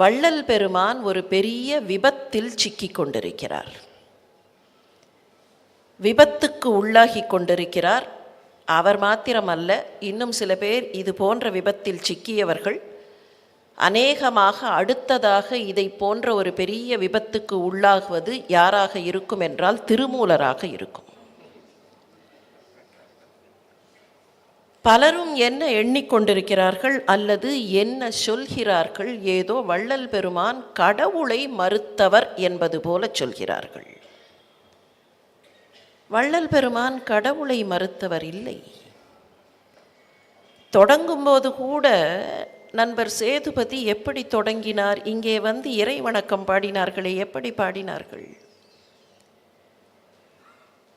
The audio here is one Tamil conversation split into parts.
வள்ளல் பெருமான் ஒரு பெரிய விபத்தில் சிக்கிக் கொண்டிருக்கிறார். விபத்துக்கு உள்ளாகி கொண்டிருக்கிறார். அவர் மாத்திரமல்ல இன்னும் சில பேர் இது போன்ற விபத்தில் சிக்கியவர்கள் அநேகமாக அடுத்ததாக இதை போன்ற ஒரு பெரிய விபத்துக்கு உள்ளாகுவது யாராக இருக்கும் என்றால் திருமூலராக இருக்கும். பலரும் என்ன எண்ணிக்கொண்டிருக்கிறார்கள் அல்லது என்ன சொல்கிறார்கள்? ஏதோ வள்ளல் பெருமான் கடவுளை மறுத்தவர் என்பது போல சொல்கிறார்கள். வள்ளல் பெருமான் கடவுளை மறுத்தவர் இல்லை. தொடங்கும்போது கூட நண்பர் சேதுபதி எப்படி தொடங்கினார்? இங்கே வந்து இறை வணக்கம் பாடினார்களே எப்படி பாடினார்கள்?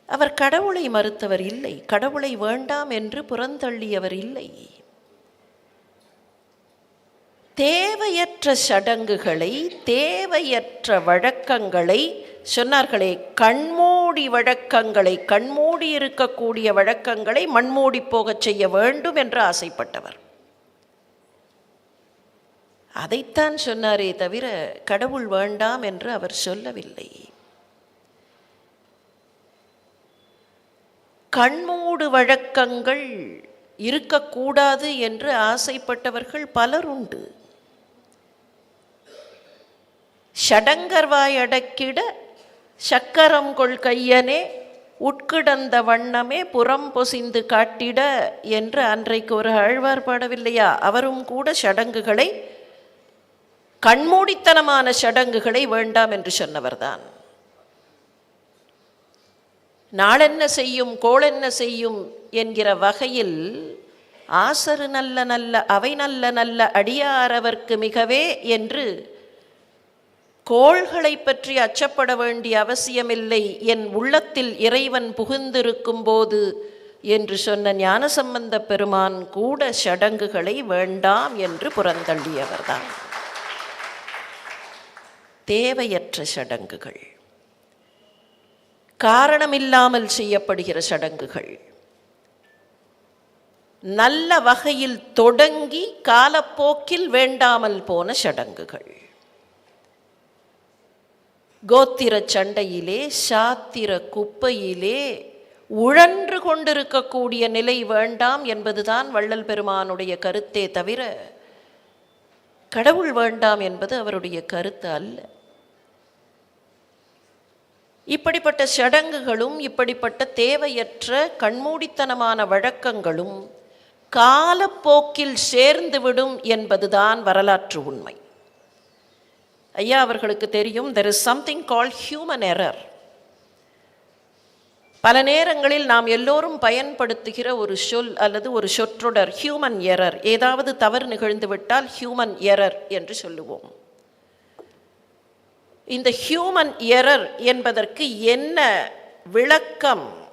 அவர் கடவுளை மறுத்தவர் இல்லை. கடவுளை வேண்டாம் என்று புறந்தள்ளியவர் இல்லை. தேவையற்ற சடங்குகளை தேவையற்ற வழக்கங்களை சொன்னார்களே கண்மூடி வழக்கங்களை கண்மூடி இருக்கக்கூடிய வழக்கங்களை மண்மூடி போகச் செய்ய வேண்டும் என்று ஆசைப்பட்டவர். அதைத்தான் சொன்னாரே தவிர கடவுள் வேண்டாம் என்று அவர் சொல்லவில்லை. கண்மூடு வழக்கங்கள் இருக்கக்கூடாது என்று ஆசைப்பட்டவர்கள் பலர் உண்டு. ஷடங்கர்வாய் அடக்கிட சக்கரம் கொள் கையனே உட்கிடந்த வண்ணமே புறம் பொசிந்து காட்டிட என்று அன்றைக்கு ஒரு ஆழ்வார் பாடவில்லையா? அவரும் கூட சடங்குகளை கண்மூடித்தனமான சடங்குகளை வேண்டாம் என்று சொன்னவர்தான். நாளென்ன செய்யும் கோளென்ன செய்யும் என்கிற வகையில் ஆசரு நல்ல நல்ல அவை நல்ல நல்ல அடியாரவர்க்கு மிகவே என்று கோள்களை பற்றி அச்சப்பட வேண்டிய அவசியமில்லை. என் உள்ளத்தில் இறைவன் புகுந்திருக்கும் போது என்று சொன்ன ஞானசம்பந்த பெருமான் கூட சடங்குகளை வேண்டாம் என்று புறந்தள்ளியவர்தான். தேவையற்ற சடங்குகள். காரணமில்லாமல் செய்யப்படுகிற சடங்குகள். நல்ல வகையில் தொடங்கி காலப்போக்கில் வேண்டாமல் போன சடங்குகள். கோத்திர சண்டையிலே சாத்திர குப்பையிலே உழன்று கொண்டிருக்கக்கூடிய நிலை வேண்டாம் என்பதுதான் வள்ளல் பெருமானுடைய கருத்தே தவிர கடவுள் வேண்டாம் என்பது அவருடைய கருத்து அல்ல. இப்படிப்பட்ட சடங்குகளும் இப்படிப்பட்ட தேவையற்ற கண்மூடித்தனமான வழக்கங்களும் காலப்போக்கில் சேர்ந்துவிடும் என்பதுதான் வரலாற்று உண்மை. ஐயா அவர்களுக்கு தெரியும் there is something call human error பல நேரங்களில் நாம் எல்லோரும் பயன்படுத்துகிற ஒரு சொல் அல்லது ஒரு சொற்றொடர் ஹியூமன் எரர் ஏதாவது தவறு நிகழ்ந்துவிட்டால் ஹியூமன் எரர் என்று சொல்லுவோம். இந்த ஹியூமன் எரர் என்பதற்கு என்ன விளக்கம்?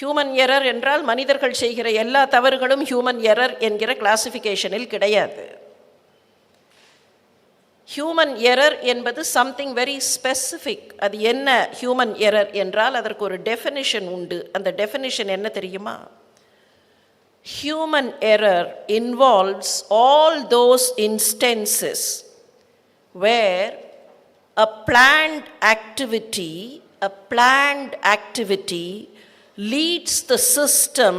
ஹியூமன் எரர் என்றால் மனிதர்கள் செய்கிற எல்லா தவறுகளும் ஹியூமன் எரர் என்கிற கிளாசிஃபிகேஷனில் கிடையாது. ஹியூமன் எரர் என்பது சம்திங் வெரி ஸ்பெசிஃபிக் அது என்ன ஹியூமன் எரர் என்றால் அதற்கு ஒரு டெஃபினிஷன் உண்டு. அந்த டெஃபினிஷன் என்ன தெரியுமா? Human error involves all those instances where a planned activity, a planned activity leads the system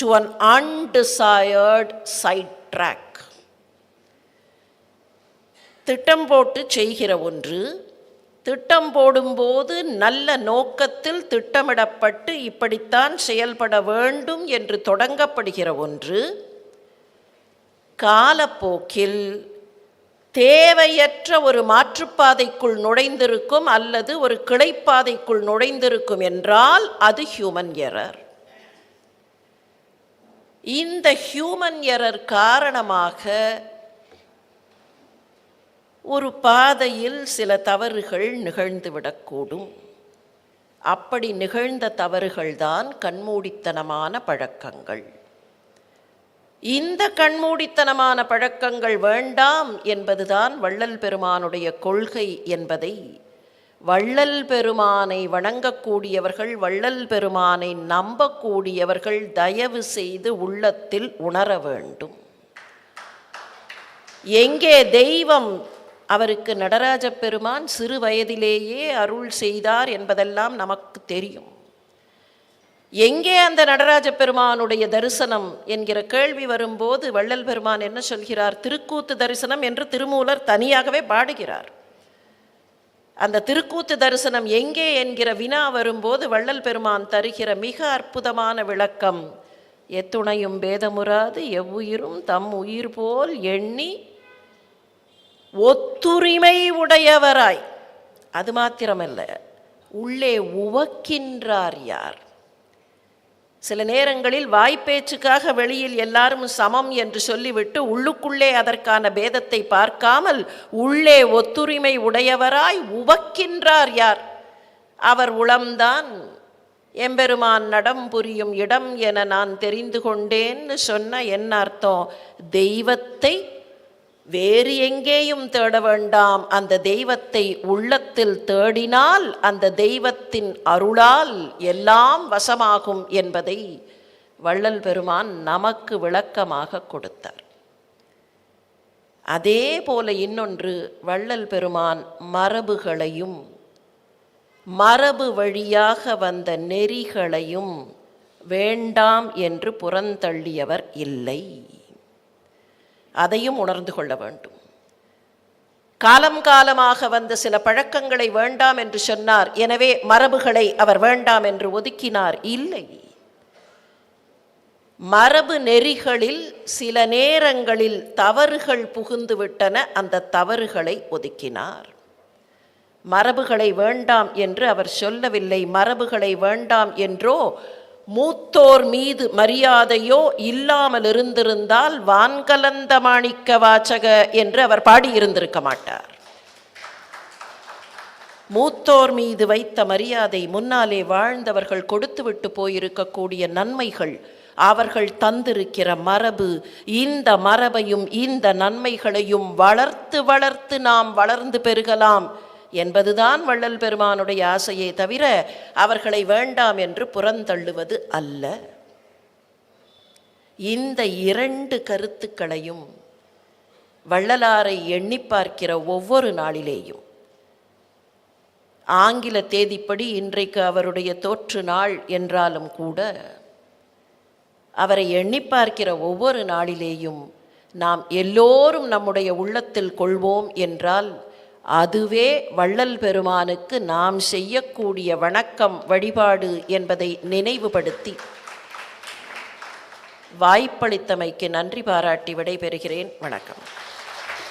to an undesired sidetrack. திட்டம் போட்டு செய்கிற ஒன்று திட்டம் போடும்போது நல்ல நோக்கத்தில் திட்டமிடப்பட்டு இப்படித்தான் செயல்பட வேண்டும் என்று தொடங்கப்படுகிற ஒன்று காலப்போக்கில் தேவையற்ற ஒரு மாற்றுப்பாதைக்குள் நுழைந்திருக்கும் அல்லது ஒரு கிளைப்பாதைக்குள் நுழைந்திருக்கும் என்றால் அது ஹியூமன் எரர் இந்த ஹியூமன் எரர் காரணமாக ஒரு பாதையில் சில தவறுகள் நிகழ்ந்துவிடக்கூடும். அப்படி நிகழ்ந்த தவறுகள்தான் கண்மூடித்தனமான பழக்கங்கள். இந்த கண்மூடித்தனமான பழக்கங்கள் வேண்டாம் என்பதுதான் வள்ளல் பெருமானுடைய கொள்கை என்பதை. வள்ளல் பெருமானை வணங்கக்கூடியவர்கள் வள்ளல் பெருமானை நம்பக்கூடியவர்கள் தயவு செய்து உள்ளத்தில் உணர வேண்டும். எங்கே தெய்வம் அவருக்கு நடராஜ பெருமான் சிறு வயதிலேயே அருள் செய்தார் என்பதெல்லாம் நமக்கு தெரியும். எங்கே அந்த நடராஜ பெருமானுடைய தரிசனம் என்கிற கேள்வி வரும்போது வள்ளல் பெருமான் என்ன சொல்கிறார்? திருக்கூத்து தரிசனம் என்று திருமூலர் தனியாகவே பாடுகிறார். அந்த திருக்கூத்து தரிசனம் எங்கே என்கிற வினா வரும்போது வள்ளல் பெருமான் தருகிற மிக அற்புதமான விளக்கம் எத்துணையும் பேதமுறாது எவ்வுயிரும் தம் உயிர் போல் எண்ணி ஒத்துரிமை உடையவராய். அது மாத்திரமல்ல உள்ளே உவக்கின்றார் யார்? சில நேரங்களில் வாய்ப்பேச்சுக்காக வெளியில் எல்லாரும் சமம் என்று சொல்லிவிட்டு உள்ளுக்குள்ளே அதற்கான பேதத்தை பார்க்காமல் உள்ளே ஒத்துரிமை உடையவராய் உவக்கின்றார் யார்? அவர் உளம்தான். எம்பெருமான் நடம் புரியும் இடம் என நான் தெரிந்து கொண்டேன்னு சொன்ன என்ன அர்த்தம்? தெய்வத்தை வேறு எங்கேயும் தேட வேண்டாம். அந்த தெய்வத்தை உள்ளத்தில் தேடினால் அந்த தெய்வத்தின் அருளால் எல்லாம் வசமாகும் என்பதை வள்ளல் பெருமான் நமக்கு விளக்கமாக கொடுத்தார். அதே போல இன்னொன்று வள்ளல் பெருமான் மரபுகளையும் மரபு வழியாக வந்த நெறிகளையும் வேண்டாம் என்று புறந்தள்ளியவர் இல்லை. அதையும் உணர்ந்து கொள்ள வேண்டும். காலம் காலமாக வந்த சில பழக்கங்களை வேண்டாம் என்று சொன்னார். எனவே மரபுகளை அவர் வேண்டாம் என்று ஒதுக்கினார். இல்லை. மரபு நெறிகளில் சில நேரங்களில் தவறுகள் புகுந்துவிட்டன அந்த தவறுகளை ஒதுக்கினார். மரபுகளை வேண்டாம் என்று அவர் சொல்லவில்லை. மரபுகளை வேண்டாம் என்றோ மூத்தோர் மீது மரியாதையோ இல்லாமல் இருந்திருந்தால் வான்கலந்த மாணிக்க வாச்சக என்று அவர் பாடியிருந்திருக்க மாட்டார். மூத்தோர் மீது வைத்த மரியாதை முன்னாலே வாழ்ந்தவர்கள் கொடுத்துவிட்டு போயிருக்கக்கூடிய நன்மைகள் அவர்கள் தந்திருக்கிற மரபு இந்த மரபையும் இந்த நன்மைகளையும் வளர்த்து வளர்த்து நாம் வளர்ந்து பெருகலாம். என்பதுதான் வள்ளல் பெருமானுடைய ஆசையே தவிர அவர்களை வேண்டாம் என்று புறந்தள்ளுவது அல்ல. இந்த இரண்டு கருத்துக்களையும் வள்ளலாரை எண்ணி பார்க்கிற ஒவ்வொரு நாளிலேயும் ஆங்கில தேதிப்படி இன்றைக்கு அவருடைய தோற்று நாள் என்றாலும் கூட அவரை எண்ணி பார்க்கிற ஒவ்வொரு நாளிலேயும் நாம் எல்லோரும் நம்முடைய உள்ளத்தில் கொள்வோம் என்றால் அதுவே வள்ளல் பெருமானுக்கு நாம் செய்யக்கூடிய வணக்கம் வழிபாடு என்பதை நினைவுபடுத்தி. வாய்ப்பளித்தமைக்கு நன்றி பாராட்டி விடைபெறுகிறேன். வணக்கம்.